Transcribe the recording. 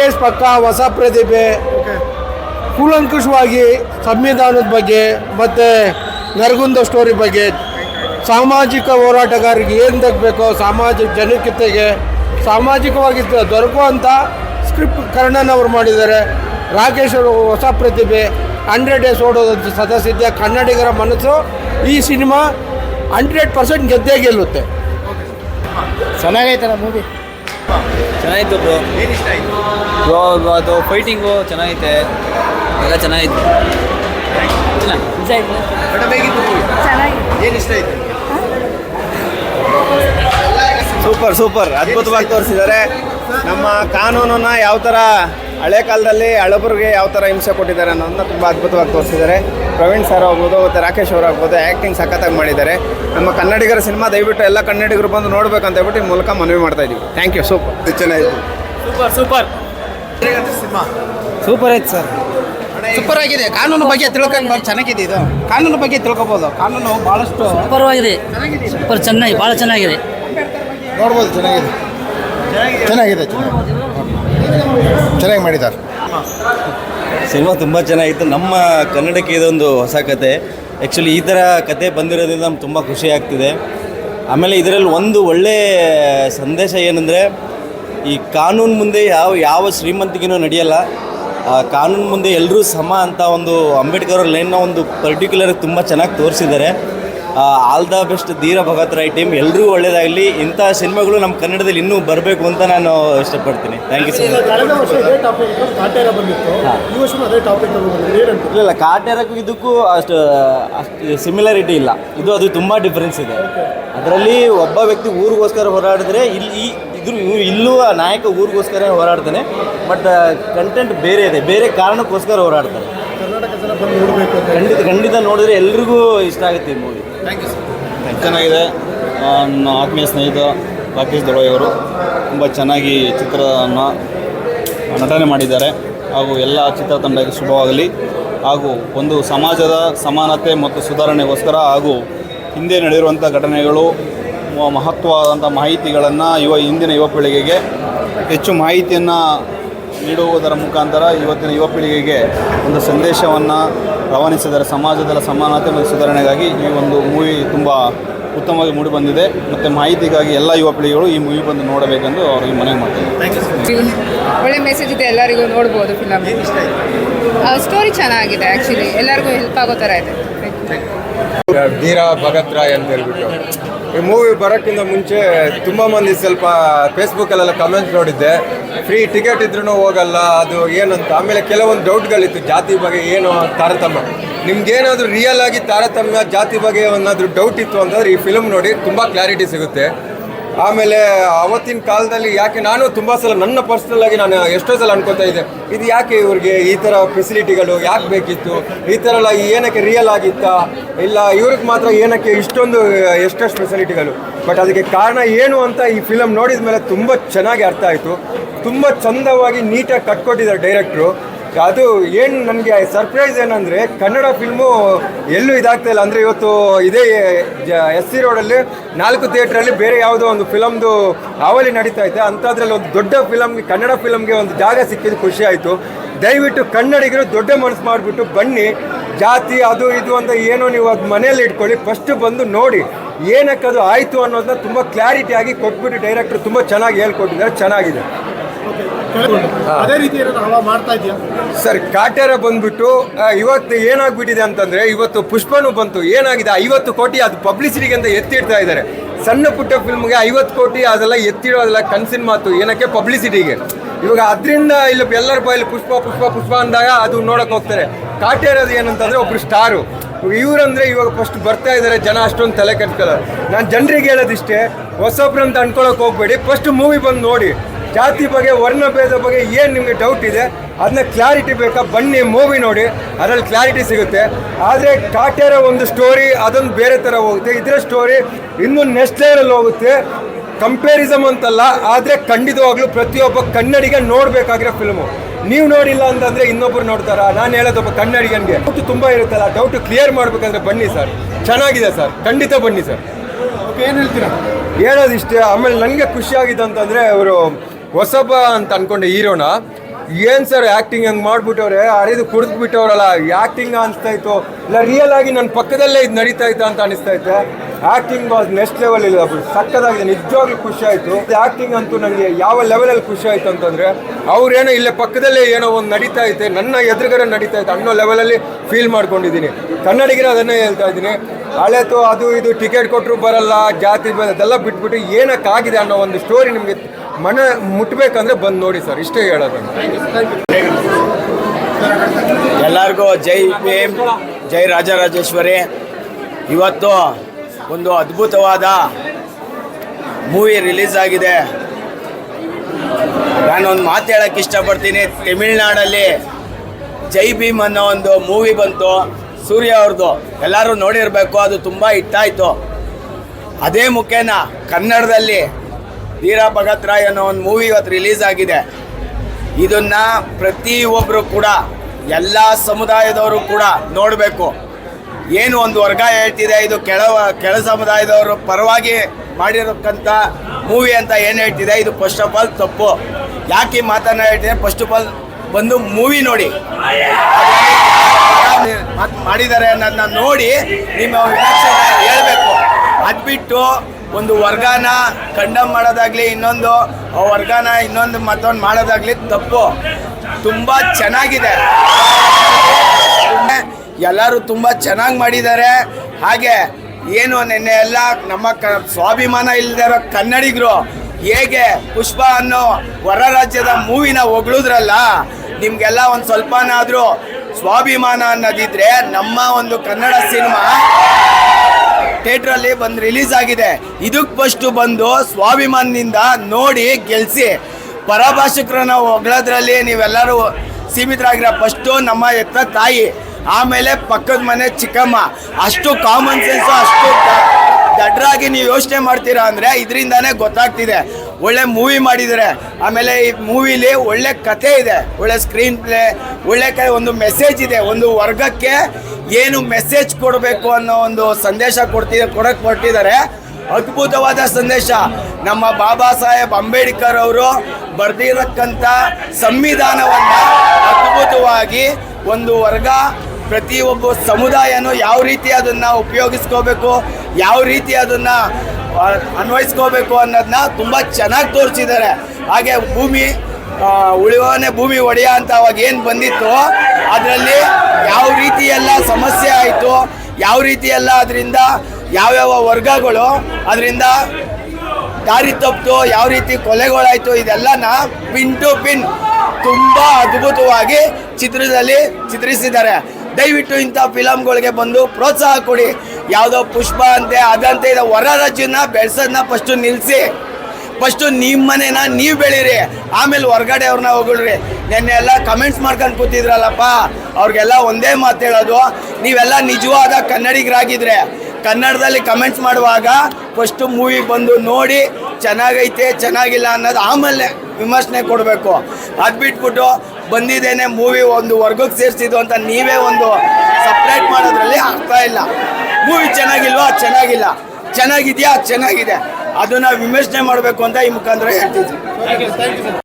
ವೆಂಕಟೇಶ್ ಪಕ್ಕ ಹೊಸ ಪ್ರತಿಭೆ. ಕೂಲಂಕುಷವಾಗಿ ಸಂವಿಧಾನದ ಬಗ್ಗೆ ಮತ್ತು ನರಗುಂದ ಸ್ಟೋರಿ ಬಗ್ಗೆ ಸಾಮಾಜಿಕ ಹೋರಾಟಗಾರರಿಗೆ ಏನು ತಗಬೇಕೋ ಸಾಮಾಜಿಕ ಜನಕಿತೆಗೆ ಸಾಮಾಜಿಕವಾಗಿ ದೊರಕುವಂಥ ಸ್ಕ್ರಿಪ್ಟ್ ಕರ್ಣನ್ ಅವರು ಮಾಡಿದ್ದಾರೆ. ರಾಕೇಶ್ ಅವರು ಹೊಸ ಪ್ರತಿಭೆ ಹಂಡ್ರೆಡ್ ಡೇಸ್ ಓಡೋದಂತ ಸದಸ್ಯ ಕನ್ನಡಿಗರ ಮನಸ್ಸು ಈ ಸಿನಿಮಾ ಹಂಡ್ರೆಡ್ ಪರ್ಸೆಂಟ್ ಗೆದ್ದೇ ಗೆಲ್ಲುತ್ತೆ. ಚೆನ್ನಾಗೈತಲ್ಲ ಮೂವಿ ಚೆನ್ನಾಗಿತ್ತು ಬ್ರೋ ಬ್ರೋ ಅದು ಫೈಟಿಂಗು ಚೆನ್ನಾಗೈತೆ. ಎಲ್ಲ ಚೆನ್ನಾಗಿತ್ತು. ಸೂಪರ್ ಸೂಪರ್ ಅದ್ಭುತವಾಗಿ ತೋರಿಸಿದ್ದಾರೆ. ನಮ್ಮ ಕಾನೂನನ್ನ ಯಾವ ಥರ ಹಳೆ ಕಾಲದಲ್ಲಿ ಹಳಬರಿಗೆ ಯಾವ ಥರ ಹಿಂಸೆ ಕೊಟ್ಟಿದ್ದಾರೆ ಅನ್ನೋದನ್ನ ತುಂಬ ಅದ್ಭುತವಾಗಿ ತೋರಿಸಿದ್ದಾರೆ. ಪ್ರವೀಣ್ ಸರ್ ಆಗ್ಬೋದು ಮತ್ತು ರಾಕೇಶ್ ಅವ್ರು ಆಗ್ಬೋದು ಆ್ಯಕ್ಟಿಂಗ್ ಸಖತ್ತಾಗಿ ಮಾಡಿದ್ದಾರೆ. ನಮ್ಮ ಕನ್ನಡಿಗರ ಸಿನಿಮಾ ದಯವಿಟ್ಟು ಎಲ್ಲ ಕನ್ನಡಿಗರು ಬಂದು ನೋಡ್ಬೇಕಂತ ಹೇಳ್ಬಿಟ್ಟು ಈ ಮೂಲಕ ಮನವಿ ಮಾಡ್ತಾ ಇದ್ದೀವಿ ಥ್ಯಾಂಕ್ ಯು ಸೂಪರ್ ಚೆನ್ನಾಗಿದೆ ಸೂಪರ್ ಸೂಪರ್ ಸಿನಿಮಾ? ಸೂಪರ್ ಆಯ್ತು ಸರ್ ಸೂಪರ್ ಆಗಿದೆ. ಕಾನೂನು ಬಗ್ಗೆ ತಿಳ್ಕೊಂಡು ಚೆನ್ನಾಗಿದೆ ಇದು. ಕಾನೂನು ಬಗ್ಗೆ ತಿಳ್ಕೊಬೋದು. ಕಾನೂನು ಭಾಳಷ್ಟು ಸೂಪರ್ವಾಗಿದೆ ಸೂಪರ್ ಚೆನ್ನಾಗಿ ಭಾಳ ಚೆನ್ನಾಗಿದೆ. ನೋಡ್ಬೋದು ಚೆನ್ನಾಗಿದೆ. ಚೆನ್ನಾಗಿದೆ. ಚೆನ್ನಾಗಿ ಮಾಡಿದ್ದಾರೆ. ಸಿನಿಮಾ ತುಂಬ ಚೆನ್ನಾಗಿತ್ತು. ನಮ್ಮ ಕನ್ನಡಕ್ಕೆ ಇದೊಂದು ಹೊಸ ಕತೆ. ಆ್ಯಕ್ಚುಲಿ ಈ ಥರ ಕತೆ ಬಂದಿರೋದ್ರಿಂದ ನಮ್ಗೆ ತುಂಬ ಖುಷಿ ಆಗ್ತಿದೆ. ಆಮೇಲೆ ಇದರಲ್ಲಿ ಒಂದು ಒಳ್ಳೆ ಸಂದೇಶ ಏನಂದರೆ ಈ ಕಾನೂನು ಮುಂದೆ ಯಾವ ಯಾವ ಶ್ರೀಮಂತಿಗೆನೂ ನಡೆಯಲ್ಲ. ಆ, ಕಾನೂನು ಮುಂದೆ ಎಲ್ಲರೂ ಸಮ ಅಂತ ಒಂದು ಅಂಬೇಡ್ಕರ್ ಅವ್ರ ಲೈನ್ನ ಒಂದು ಪರ್ಟಿಕ್ಯುಲರ್ ತುಂಬ ಚೆನ್ನಾಗಿ ತೋರಿಸಿದ್ದಾರೆ. All the best Dheera Bhagat Rai team. ಎಲ್ಲರಿಗೂ ಒಳ್ಳೆಯದಾಗಲಿ ಇಂಥ ಸಿನಿಮಾಗಳು ನಮ್ಮ ಕನ್ನಡದಲ್ಲಿ ಇನ್ನೂ ಬರಬೇಕು ಅಂತ ನಾನು ಇಷ್ಟಪಡ್ತೀನಿ. ಥ್ಯಾಂಕ್ ಯು ಸೊ ಮಚ್ ಇಲ್ಲ ಕಾಟೇರಕ್ಕೂ ಇದಕ್ಕೂ ಅಷ್ಟು ಅಷ್ಟು ಸಿಮಿಲಾರಿಟಿ ಇಲ್ಲ. ಇದು ಅದು ತುಂಬ ಡಿಫ್ರೆನ್ಸ್ ಇದೆ. ಅದರಲ್ಲಿ ಒಬ್ಬ ವ್ಯಕ್ತಿ ಊರಿಗೋಸ್ಕರ ಹೋರಾಡಿದ್ರೆ ಇಲ್ಲಿ ಇದ್ರು ಇಲ್ಲೂ ಆ ನಾಯಕ ಊರಿಗೋಸ್ಕರ ಹೋರಾಡ್ತಾನೆ. ಬಟ್ ಕಂಟೆಂಟ್ ಬೇರೆ ಇದೆ. ಬೇರೆ ಕಾರಣಕ್ಕೋಸ್ಕರ ಹೋರಾಡ್ತಾರೆ. ಬಂದು ನೋಡಬೇಕು ಅಂತ ಖಂಡಿತ ಖಂಡಿತ ನೋಡಿದ್ರೆ ಎಲ್ರಿಗೂ ಇಷ್ಟ ಆಗುತ್ತೆ ಈ ಮೂವಿ ಚೆನ್ನಾಗಿದೆ. ಆ, ನನ್ನ ಆತ್ಮೀಯ ಸ್ನೇಹಿತ ರಾಕೇಶ್ ಅವರು ತುಂಬ ಚೆನ್ನಾಗಿ ಚಿತ್ರವನ್ನು ನಟನೆ ಮಾಡಿದ್ದಾರೆ. ಹಾಗೂ ಎಲ್ಲ ಚಿತ್ರತಂಡಕ್ಕೆ ಶುಭವಾಗಲಿ. ಹಾಗೂ ಒಂದು ಸಮಾಜದ ಸಮಾನತೆ ಮತ್ತು ಸುಧಾರಣೆಗೋಸ್ಕರ ಹಾಗೂ ಹಿಂದೆ ನಡೆದಿರುವಂಥ ಘಟನೆಗಳು ಮ- ಮಹತ್ವವಾದಂಥ ಮಾಹಿತಿಗಳನ್ನು ಯುವ ಇಂದಿನ ಯುವ ಪೀಳಿಗೆಗೆ ಹೆಚ್ಚು ಮಾಹಿತಿಯನ್ನು ನೀಡುವುದರ ಮುಖಾಂತರ ಇವತ್ತಿನ ಯುವ ಪೀಳಿಗೆಗೆ ಒಂದು ಸಂದೇಶವನ್ನು ರವಾನಿಸಿದರೆ ಸಮಾಜದಲ್ಲಿ ಸಮಾನತೆ ಮತ್ತು ಸುಧಾರಣೆಗಾಗಿ ಈ ಒಂದು ಮೂವಿ ತುಂಬ ಉತ್ತಮವಾಗಿ ಮೂಡಿಬಂದಿದೆ. ಮತ್ತು ಮಾಹಿತಿಗಾಗಿ ಎಲ್ಲ ಯುವ ಪೀಳಿಗೆಗಳು ಈ ಮೂವಿ ಬಂದು ನೋಡಬೇಕೆಂದು ಅವರಿಗೆ ಮನವಿ ಮಾಡ್ತೀನಿ. ಒಳ್ಳೆ ಮೆಸೇಜ್ ಇದೆ ಎಲ್ಲರಿಗೂ ನೋಡ್ಬೋದು ಫಿಲಮ್ ಸ್ಟೋರಿ ಚೆನ್ನಾಗಿದೆ ಆ್ಯಕ್ಚುಲಿ ಎಲ್ಲರಿಗೂ ಹೆಲ್ಪ್ ಆಗೋ ಥರ ಇದೆ. ವೀರ ಭಗತ್ ರಾಯ್ ಅಂತ ಹೇಳ್ಬಿಟ್ಟು. ಈ ಮೂವಿ ಬರೋಕ್ಕಿಂತ ಮುಂಚೆ ತುಂಬ ಮಂದಿ ಸ್ವಲ್ಪ ಫೇಸ್ಬುಕ್ಕಲ್ಲೆಲ್ಲ ಕಮೆಂಟ್ಸ್ ನೋಡಿದ್ದೆ. ಫ್ರೀ ಟಿಕೆಟ್ ಇದ್ರೂ ಹೋಗಲ್ಲ, ಅದು ಏನಂತ. ಆಮೇಲೆ ಕೆಲವೊಂದು ಡೌಟ್ಗಳಿತ್ತು ಜಾತಿ ಬಗ್ಗೆ ಏನು ತಾರತಮ್ಯ. ನಿಮ್ಗೇನಾದರೂ ರಿಯಲ್ ಆಗಿ ತಾರತಮ್ಯ, ಜಾತಿ ಬಗ್ಗೆ ಏನಾದರೂ ಡೌಟ್ ಇತ್ತು ಅಂತಂದ್ರೆ ಈ ಫಿಲ್ಮ್ ನೋಡಿ ತುಂಬ ಕ್ಲಾರಿಟಿ ಸಿಗುತ್ತೆ. ಆಮೇಲೆ ಅವತ್ತಿನ ಕಾಲದಲ್ಲಿ ಯಾಕೆ ನಾನು ತುಂಬ ಸಲ ನನ್ನ ಪರ್ಸ್ನಲ್ ಆಗಿ ನಾನು ಎಷ್ಟೋ ಸಲ ಅನ್ಕೋತಾ ಇದ್ದೆ, ಇದು ಯಾಕೆ ಇವ್ರಿಗೆ ಈ ಥರ ಫೆಸಿಲಿಟಿಗಳು ಯಾಕೆ ಬೇಕಿತ್ತು, ಈ ಥರ ಎಲ್ಲ ಏನಕ್ಕೆ ರಿಯಲ್ ಆಗಿತ್ತಾ, ಇಲ್ಲ ಇವ್ರಿಗೆ ಮಾತ್ರ ಏನಕ್ಕೆ ಇಷ್ಟೊಂದು ಎಷ್ಟೆಷ್ಟು ಫೆಸಿಲಿಟಿಗಳು ಬಟ್ ಅದಕ್ಕೆ ಕಾರಣ ಏನು ಅಂತ ಈ ಫಿಲಮ್ ನೋಡಿದ ಮೇಲೆ ತುಂಬ ಚೆನ್ನಾಗಿ ಅರ್ಥ ಆಯಿತು, ತುಂಬ ಚಂದವಾಗಿ ನೀಟಾಗಿ ಕಟ್ಕೊಟ್ಟಿದ್ದಾರೆ ಡೈರೆಕ್ಟ್ರು ಅದು ಏನು ನನಗೆ ಸರ್ಪ್ರೈಸ್ ಏನಂದರೆ ಕನ್ನಡ ಫಿಲ್ಮು ಎಲ್ಲೂ ಇದಾಗ್ತಾ ಇಲ್ಲ. ಅಂದರೆ ಇವತ್ತು ಇದೇ ಎಸ್ ಸಿ ರೋಡಲ್ಲಿ ನಾಲ್ಕು ಥಿಯೇಟ್ರಲ್ಲಿ ಬೇರೆ ಯಾವುದೋ ಒಂದು ಫಿಲಮ್ದು ಹಾವಳಿ ನಡೀತಾ ಇದೆ ಅಂಥದ್ರಲ್ಲಿ ಒಂದು ದೊಡ್ಡ ಫಿಲಮ್ಗೆ ಕನ್ನಡ ಫಿಲಮ್ಗೆ ಒಂದು ಜಾಗ ಸಿಕ್ಕಿದ್ದು ಖುಷಿ ಆಯಿತು. ದಯವಿಟ್ಟು ಕನ್ನಡಿಗರು ದೊಡ್ಡ ಮನಸ್ಸು ಮಾಡಿಬಿಟ್ಟು ಬನ್ನಿ. ಜಾತಿ, ಅದು, ಇದು ಅಂತ ಏನೋ ನೀವು ಅದು ಮನೆಯಲ್ಲಿ ಇಟ್ಕೊಳ್ಳಿ. ಫಸ್ಟ್ ಬಂದು ನೋಡಿ. ಏನಕ್ಕೆ ಅದು ಆಯಿತು ಅನ್ನೋದನ್ನ ತುಂಬ ಕ್ಲಾರಿಟಿಯಾಗಿ ಕೊಟ್ಬಿಟ್ಟು ಡೈರೆಕ್ಟ್ರು ತುಂಬ ಚೆನ್ನಾಗಿ ಹೇಳ್ಕೊಟ್ಟಿದ್ದಾರೆ. ಚೆನ್ನಾಗಿದೆ. ಅದೇ ರೀತಿ ಮಾಡ್ತಾ ಸರ್, ಕಾಟೇರ ಬಂದ್ಬಿಟ್ಟು ಇವತ್ತು ಏನಾಗ್ಬಿಟ್ಟಿದೆ ಅಂತಂದ್ರೆ ಇವತ್ತು ಪುಷ್ಪನು ಬಂತು. ಏನಾಗಿದೆ? ಐವತ್ತು ಕೋಟಿ ಅದು ಪಬ್ಲಿಸಿಟಿಗೆ ಅಂತ ಎತ್ತಿಡ್ತಾ ಇದ್ದಾರೆ. ಸಣ್ಣ ಪುಟ್ಟ ಫಿಲ್ಮ್ಗೆ ಐವತ್ತು ಕೋಟಿ ಅದೆಲ್ಲ ಎತ್ತಿಡೋದಲ್ಲ ಕನ್ಸಿನ ಮಾತು. ಏನಕ್ಕೆ ಪಬ್ಲಿಸಿಟಿಗೆ ಇವಾಗ ಅದರಿಂದ ಇಲ್ಲಿ ಎಲ್ಲರ ಬಾಯಲ್ಲಿ ಪುಷ್ಪ ಪುಷ್ಪ ಪುಷ್ಪ ಅಂದಾಗ ಅದು ನೋಡಕ್ ಹೋಗ್ತಾರೆ. ಕಾಟೇರೋದು ಏನಂತಂದ್ರೆ ಒಬ್ರು ಸ್ಟಾರು. ಇವ್ರಂದ್ರೆ ಇವಾಗ ಫಸ್ಟ್ ಬರ್ತಾ ಇದ್ದಾರೆ ಜನ ಅಷ್ಟೊಂದು ತಲೆ ಕಟ್ಕೊಳ್ಳೋದು ನಾನು ಜನರಿಗೆ ಹೇಳೋದಿಷ್ಟೇ, ಹೊಸೊಬ್ರಂತ ಅನ್ಕೊಳಕ್ ಹೋಗ್ಬೇಡಿ. ಫಸ್ಟ್ ಮೂವಿ ಬಂದು ನೋಡಿ. ಜಾತಿ ಬಗ್ಗೆ ವರ್ಣ ಭೇದ ಬಗ್ಗೆ ಏನು ನಿಮಗೆ ಡೌಟ್ ಇದೆ ಅದನ್ನ ಕ್ಲಾರಿಟಿ ಬೇಕಾ? ಬನ್ನಿ ಮೂವಿ ನೋಡಿ ಅದರಲ್ಲಿ ಕ್ಲಾರಿಟಿ ಸಿಗುತ್ತೆ. ಆದರೆ ಕಾಟೇರ ಒಂದು ಸ್ಟೋರಿ ಅದೊಂದು ಬೇರೆ ಥರ ಹೋಗುತ್ತೆ. ಇದರ ಸ್ಟೋರಿ ಇನ್ನೂ ನೆಕ್ಸ್ಟ್ ಲೆವೆಲಲ್ಲಿ ಹೋಗುತ್ತೆ. ಕಂಪ್ಯಾರಿಸಮ್ ಅಂತಲ್ಲ ಆದರೆ ಖಂಡಿತವಾಗ್ಲೂ ಪ್ರತಿಯೊಬ್ಬ ಕನ್ನಡಿಗ ನೋಡಬೇಕಾಗಿರೋ ಫಿಲ್ಮು ನೀವು ನೋಡಿಲ್ಲ ಅಂತಂದರೆ ಇನ್ನೊಬ್ರು ನೋಡ್ತಾರ? ನಾನು ಹೇಳೋದೊಬ್ಬ ಕನ್ನಡಿಗನಿಗೆ. ಡೌಟ್ ತುಂಬ ಇರುತ್ತಲ್ಲ ಡೌಟ್ ಕ್ಲಿಯರ್ ಮಾಡಬೇಕಂದ್ರೆ ಬನ್ನಿ ಸರ್ ಚೆನ್ನಾಗಿದೆ ಸರ್ ಖಂಡಿತ ಬನ್ನಿ ಸರ್ ಏನು ಹೇಳ್ತೀರಾ? ಹೇಳೋದಿಷ್ಟೇ. ಆಮೇಲೆ ನನಗೆ ಖುಷಿಯಾಗಿದೆ ಅಂತಂದರೆ ಅವರು ಹೊಸಬ ಅಂತ ಅನ್ಕೊಂಡೆ ಹೀರೋನ. ಏನ್ ಸರ್ ಆಕ್ಟಿಂಗ್ ಹಂಗೆ ಮಾಡ್ಬಿಟ್ಟವ್ರೆ? ಅರಿದು ಕುಡಿದು ಬಿಟ್ಟವ್ರಲ್ಲ ಆಕ್ಟಿಂಗ್ ಅನಿಸ್ತಾ ಇತ್ತು. ಇಲ್ಲ ರಿಯಲ್ ಆಗಿ ನನ್ನ ಪಕ್ಕದಲ್ಲೇ ಇದು ನಡೀತಾ ಇತ್ತು ಅಂತ ಅನಿಸ್ತಾ ಇತ್ತು. ಆಕ್ಟಿಂಗ್ ವಾಸ್ ನೆಕ್ಸ್ಟ್ ಲೆವೆಲ್ ಇಲ್ಲ ಸಕ್ಕದಾಗಿದೆ, ನಿಜವಾಗ್ಲೂ ಖುಷಿ ಆಯ್ತು. ಆಕ್ಟಿಂಗ್ ಅಂತೂ ನನಗೆ ಯಾವ ಲೆವೆಲಲ್ಲಿ ಖುಷಿ ಆಯ್ತು ಅಂತಂದ್ರೆ, ಅವ್ರೇನೋ ಇಲ್ಲೇ ಪಕ್ಕದಲ್ಲೇ ಏನೋ ಒಂದು ನಡೀತಾ ಐತೆ, ನನ್ನ ಎದುರುಗಡೆ ನಡೀತಾ ಐತೆ ಅನ್ನೋ ಲೆವೆಲಲ್ಲಿ ಫೀಲ್ ಮಾಡ್ಕೊಂಡಿದ್ದೀನಿ. ಕನ್ನಡಿಗರ ಅದನ್ನೇ ಹೇಳ್ತಾ ಇದ್ದೀನಿ. ಹಳೆತು ಅದು ಇದು ಟಿಕೆಟ್ ಕೊಟ್ಟರು ಬರಲ್ಲ, ಜಾತಿ ಅದೆಲ್ಲ ಬಿಟ್ಬಿಟ್ಟು ಏನಕ್ಕಾಗಿದೆ ಅನ್ನೋ ಒಂದು ಸ್ಟೋರಿ ನಿಮಗೆ ಮನ ಮುಟ್ಬೇಕಂದ್ರೆ ಬಂದು ನೋಡಿ ಸರ್, ಇಷ್ಟೇ ಹೇಳೋದು. ಎಲ್ಲರಿಗೂ ಜೈ ಭೀಮ್, ಜೈ ರಾಜರಾಜೇಶ್ವರಿ. ಇವತ್ತು ಒಂದು ಅದ್ಭುತವಾದ ಮೂವಿ ರಿಲೀಸ್ ಆಗಿದೆ. ನಾನೊಂದು ಮಾತು ಹೇಳಕ್ಕೆ ಇಷ್ಟಪಡ್ತೀನಿ. ತಮಿಳ್ನಾಡಲ್ಲಿ ಜೈ ಭೀಮ್ ಅನ್ನೋ ಒಂದು ಮೂವಿ ಬಂತು. ಸೂರ್ಯ ಅವ್ರದ್ದು ಎಲ್ಲರೂ ನೋಡಿರಬೇಕು, ಅದು ತುಂಬ ಹಿಟ್ಟಾಯಿತು ಅದೇ ಮುಖೇನ ಕನ್ನಡದಲ್ಲಿ ವೀರ ಭಗತ್ ರಾಯ್ ಅನ್ನೋ ಒಂದು ಮೂವಿ ಇವತ್ತು ರಿಲೀಸ್ ಆಗಿದೆ. ಇದನ್ನ ಪ್ರತಿಯೊಬ್ಬರು ಕೂಡ, ಎಲ್ಲ ಸಮುದಾಯದವರು ಕೂಡ ನೋಡಬೇಕು. ಏನು ಒಂದು ವರ್ಗ ಹೇಳ್ತಿದೆ, ಇದು ಕೆಳ ಕೆಳ ಸಮುದಾಯದವರು ಪರವಾಗಿ ಮಾಡಿರತಕ್ಕಂಥ ಮೂವಿ ಅಂತ ಏನು ಹೇಳ್ತಿದೆ, ಇದು ಫಸ್ಟ್ ಆಫ್ ಆಲ್ ತಪ್ಪು. ಯಾಕೆ ಮಾತನ್ನ ಹೇಳ್ತಿದೆ ಫಸ್ಟ್ ಆಫ್ ಆಲ್ ಬಂದು ಮೂವಿ ನೋಡಿ. ಮಾಡಿದ್ದಾರೆ ಅನ್ನೋದನ್ನ ನೋಡಿ ನಿಮ್ಮ ವಿಮರ್ಶೆ ಹೇಳಬೇಕು. ಒಂದು ವರ್ಗನ ಕಂಡಮ್ ಮಾಡೋದಾಗ್ಲಿ, ಇನ್ನೊಂದು ವರ್ಗನ ಇನ್ನೊಂದು ಮತ್ತೊಂದು ಮಾಡೋದಾಗ್ಲಿ ತಪ್ಪು. ತುಂಬ ಚೆನ್ನಾಗಿದೆ. ಎಲ್ಲರೂ ತುಂಬ ಚೆನ್ನಾಗಿ ಮಾಡಿದ್ದಾರೆ. ಹಾಗೆ ಏನು ನಿನ್ನೆ ಎಲ್ಲ ನಮ್ಮ ಕ ಸ್ವಾಭಿಮಾನ ಇಲ್ಲದೆ ಇರೋ ಕನ್ನಡಿಗರು ಹೇಗೆ ಪುಷ್ಪ ಅನ್ನೋ ಹೊರ ರಾಜ್ಯದ ಮೂವಿನ ಹೊಗಳಿದ್ರಲ್ಲ, ನಿಮಗೆಲ್ಲ ಒಂದು ಸ್ವಲ್ಪನಾದರೂ ಸ್ವಾಭಿಮಾನ ಅನ್ನೋದಿದ್ರೆ ನಮ್ಮ ಒಂದು ಕನ್ನಡ ಸಿನಿಮಾ ಥಿಯೇಟ್ರಲ್ಲಿ ಬಂದು ರಿಲೀಸ್ ಆಗಿದೆ. ಇದಕ್ಕೆ ಫಸ್ಟ್ ಬಂದು ಸ್ವಾಭಿಮಾನದಿಂದ ನೋಡಿ ಗೆಲ್ಸಿ. ಪರಭಾಷಕರನ್ನ ಹೊಗಳೋದ್ರಲ್ಲಿ ನೀವೆಲ್ಲರೂ ಸೀಮಿತರಾಗಿರೋ ಫಸ್ಟು ನಮ್ಮ ಎತ್ತ ತಾಯಿ, ಆಮೇಲೆ ಪಕ್ಕದ ಮನೆ ಚಿಕ್ಕಮ್ಮ. ಅಷ್ಟು ಕಾಮನ್ ಸೆನ್ಸ್ ಅಷ್ಟು ದಡ್ರಾಗಿ ನೀವು ಯೋಚನೆ ಮಾಡ್ತೀರಾ ಅಂದರೆ ಇದರಿಂದಾನೇ ಗೊತ್ತಾಗ್ತಿದೆ. ಒಳ್ಳೆ ಮೂವಿ ಮಾಡಿದ್ದಾರೆ. ಆಮೇಲೆ ಈ ಮೂವಿಲಿ ಒಳ್ಳೆ ಕತೆ ಇದೆ. ಒಳ್ಳೆ ಸ್ಕ್ರೀನ್ ಪ್ಲೇ ಒಳ್ಳೆ ಕ, ಒಂದು ಮೆಸೇಜ್ ಇದೆ. ಒಂದು ವರ್ಗಕ್ಕೆ ಏನು ಮೆಸೇಜ್ ಕೊಡಬೇಕು ಅನ್ನೋ ಒಂದು ಸಂದೇಶ ಕೊಡ್ತಿದ್ದ ಕೊಡಕ್ಕೆ ಕೊಟ್ಟಿದ್ದಾರೆ ಅದ್ಭುತವಾದ ಸಂದೇಶ. ನಮ್ಮ ಬಾಬಾ ಸಾಹೇಬ್ ಅಂಬೇಡ್ಕರ್ ಅವರು ಬರೆದಿರಕ್ಕಂಥ ಸಂವಿಧಾನವನ್ನು ಅದ್ಭುತವಾಗಿ ಒಂದು ವರ್ಗ ಪ್ರತಿಯೊಬ್ಬ ಸಮುದಾಯನೂ ಯಾವ ರೀತಿ ಅದನ್ನು ಉಪಯೋಗಿಸ್ಕೋಬೇಕು, ಯಾವ ರೀತಿ ಅದನ್ನು ಅನ್ವಯಿಸ್ಕೋಬೇಕು ಅನ್ನೋದನ್ನ ತುಂಬ ಚೆನ್ನಾಗಿ ತೋರಿಸಿದ್ದಾರೆ. ಹಾಗೆ ಭೂಮಿ ಉಳಿವನೇ ಭೂಮಿ ಒಡೆಯ ಅಂತ ಅವಾಗ ಏನು ಬಂದಿತ್ತು? ಅದರಲ್ಲಿ ಯಾವ ರೀತಿ ಎಲ್ಲ ಸಮಸ್ಯೆ ಆಯಿತು? ಯಾವ ರೀತಿ ಎಲ್ಲ ಅದರಿಂದ ಯಾವ್ಯಾವ ವರ್ಗಗಳು? ಅದರಿಂದ ದಾರಿ ತಪ್ಪಿತು ಯಾವ ರೀತಿ ಕೊಲೆಗಳಾಯಿತು? ಇದೆಲ್ಲನ ಪಿನ್ ಟು ಪಿನ್ ತುಂಬ ಅದ್ಭುತವಾಗಿ ಚಿತ್ರದಲ್ಲಿ ಚಿತ್ರಿಸಿದ್ದಾರೆ. ದಯವಿಟ್ಟು ಇಂಥ ಫಿಲಮ್ಗಳಿಗೆ ಬಂದು ಪ್ರೋತ್ಸಾಹ ಕೊಡಿ. ಯಾವುದೋ ಪುಷ್ಪ ಅಂತೆ, ಅದಂತೆ ಇದೆ. ಹೊರ ರಾಜ್ಯನ ಬೆಳೆಸೋದನ್ನ ಫಸ್ಟು ನಿಲ್ಲಿಸಿ ಫಸ್ಟು ನಿಮ್ಮ ಮನೇನ ನೀವು ಬೆಳೀರಿ, ಆಮೇಲೆ ಹೊರಗಡೆ ಅವ್ರನ್ನ ಹೋಗ್ರಿ ನೆನ್ನೆ ಎಲ್ಲ ಕಮೆಂಟ್ಸ್ ಮಾಡ್ಕೊಂಡು ಕೂತಿದ್ರಲ್ಲಪ್ಪ, ಅವ್ರಿಗೆಲ್ಲ ಒಂದೇ ಮಾತು ಹೇಳೋದು, ನೀವೆಲ್ಲ ನಿಜವಾದ ಕನ್ನಡಿಗರಾಗಿದ್ರೆ, ಕನ್ನಡದಲ್ಲಿ ಕಮೆಂಟ್ಸ್ ಮಾಡುವಾಗ ಫಸ್ಟು ಮೂವಿ ಬಂದು ನೋಡಿ ಚೆನ್ನಾಗೈತೆ, ಚೆನ್ನಾಗಿಲ್ಲ ಅನ್ನೋದು ಆಮೇಲೆ ವಿಮರ್ಶನೆ ಕೊಡಬೇಕು. ಅದು ಬಿಟ್ಬಿಟ್ಟು ಬಂದಿದ್ದೇನೆ ಮೂವಿ ಒಂದು ವರ್ಗಕ್ಕೆ ಸೇರಿಸಿದ್ದು ಅಂತ ನೀವೇ ಒಂದು ಸಪ್ರೇಟ್ ಮಾಡೋದ್ರಲ್ಲಿ ಅರ್ಥ ಇಲ್ಲ. ಮೂವಿ ಚೆನ್ನಾಗಿಲ್ವಾ? ಚೆನ್ನಾಗಿಲ್ಲ. ಚೆನ್ನಾಗಿದೆಯಾ? ಚೆನ್ನಾಗಿದೆ. ಅದನ್ನ ವಿಮರ್ಶನೆ ಮಾಡಬೇಕು ಅಂತ ಈ ಮುಖಾಂತರ ಹೇಳ್ತಿದ್ವಿ